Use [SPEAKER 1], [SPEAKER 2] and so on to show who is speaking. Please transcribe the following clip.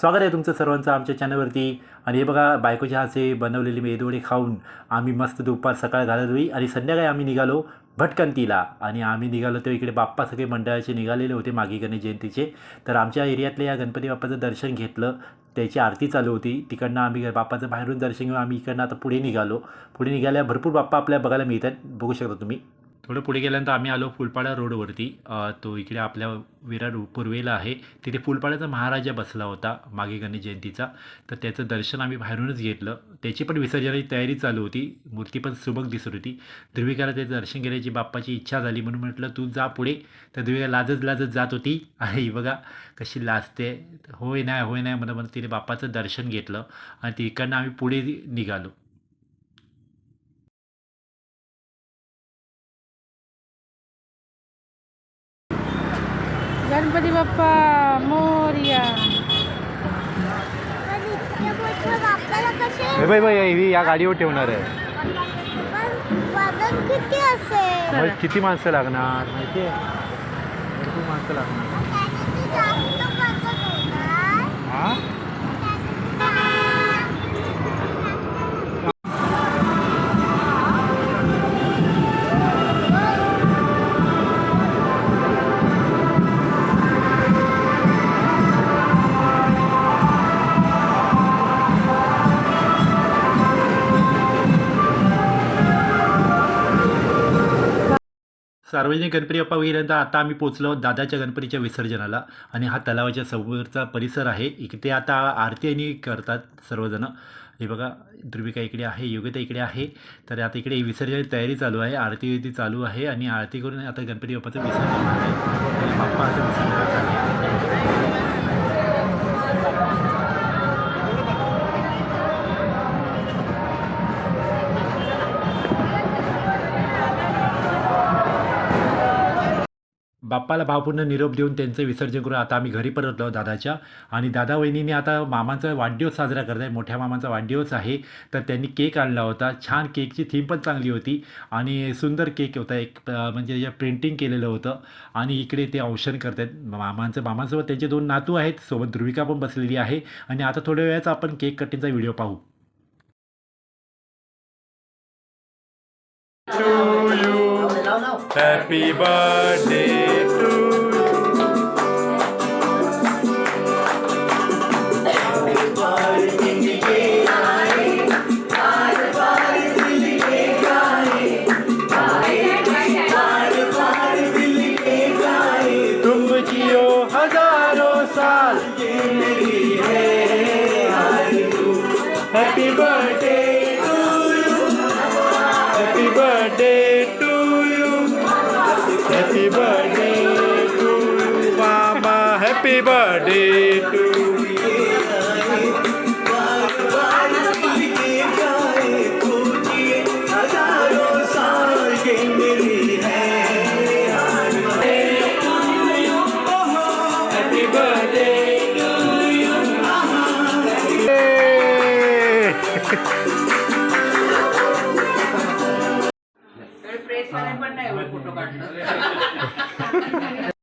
[SPEAKER 1] स्वागत आहे तुमचं सर्वांचं आमच्या चॅनलवरती. आणि हे बघा बायकोच्या हाचे बनवलेली मेदवडे खाऊन आम्ही मस्त दुपार सकाळ घालत होई आणि संध्याकाळी आम्ही निघालो भटकंतीला. आणि आम्ही निघालो तर इकडे बाप्पा सगळे मंडळाचे निघालेले होते मागी गणेश जयंतीचे. तर आमच्या एरियातल्या या गणपती बाप्पाचं दर्शन घेतलं त्याची आरती चालू होती. तिकडनं आम्ही बाप्पाचं बाहेरून दर्शन घेऊन आम्ही इकडनं आता पुढे निघालो. पुढे निघाल्या भरपूर बाप्पा आपल्या बघायला मिळतात. बघू शकता तुम्ही. थोडं पुढे गेल्यानंतर आम्ही आलो फुलपाडा रोडवरती. तो इकडे आपल्या विरार पूर्वेला आहे. तिथे फुलपाड्याचा महाराजा बसला होता मागे गणेश जयंतीचा. तर त्याचं दर्शन आम्ही बाहेरूनच घेतलं. त्याची पण विसर्जनाची तयारी चालू होती. मूर्ती पण सुबक दिसत होती. ध्रुविकाला त्याचं दर्शन घेण्याची बाप्पाची इच्छा झाली म्हणून म्हटलं तू जा पुढे. तर ध्रुविका लाजत लाजत जात होती. आणि बघा कशी लाजते. होय नाही होय नाही म्हणून म्हणत तिने बाप्पाचं दर्शन घेतलं. आणि तिकडनं आम्ही पुढे निघालो.
[SPEAKER 2] गणपती बाप्पा मोर्या.
[SPEAKER 1] हे बाई बाई ही या गाडीवर ठेवणार आहे.
[SPEAKER 3] वजन किती असेल?
[SPEAKER 1] मग किती माणसं लागणार? माहिती आहे? भरपूर माणसं लागणार. हा? सार्वजनिक गणपती बाप्पा गेल्यानंतर आता आम्ही पोचलो दादाच्या गणपतीच्या विसर्जनाला आणि हा तलावाच्या समोरचा परिसर आहे. इकडे आता आरती आणि करतात सर्वजणं. हे बघा ध्रुविका इकडे आहे योग्यता इकडे आहे. तर आता इकडे विसर्जनाची तयारी चालू आहे आरती विरती चालू आहे आणि आरती करून आता गणपती बाप्पाचं विसर्जन आहे. बाप्पा आता बाप्पाला भावपूर्ण निरोप देऊन त्यांचं विसर्जन करून आता आम्ही घरी परतलो दादाच्या. आणि दादा वहिनीने आता मामांचा वाढदिवस साजरा करत आहे मोठ्या मामांचा वाढदिवस आहे. तर त्यांनी केक आणला होता. छान केकची थीम पण चांगली होती. आणि सुंदर केक होता. एक म्हणजे जे प्रिंटिंग केलेलं होतं. आणि इकडे ते औषण करत आहेत. मामांचं मामांसोबत त्यांचे दोन नातू आहेत. सोबत ध्रुविका पण बसलेली आहे. आणि आता थोड्या वेळाचा आपण केक कटिंगचा व्हिडिओ पाहू. Happy birthday. Happy birthday to you. Happy birthday to you. Happy birthday to you, Mama. Happy birthday to you. Dress વાળા પણ ના એવો ફોટો કાઢતો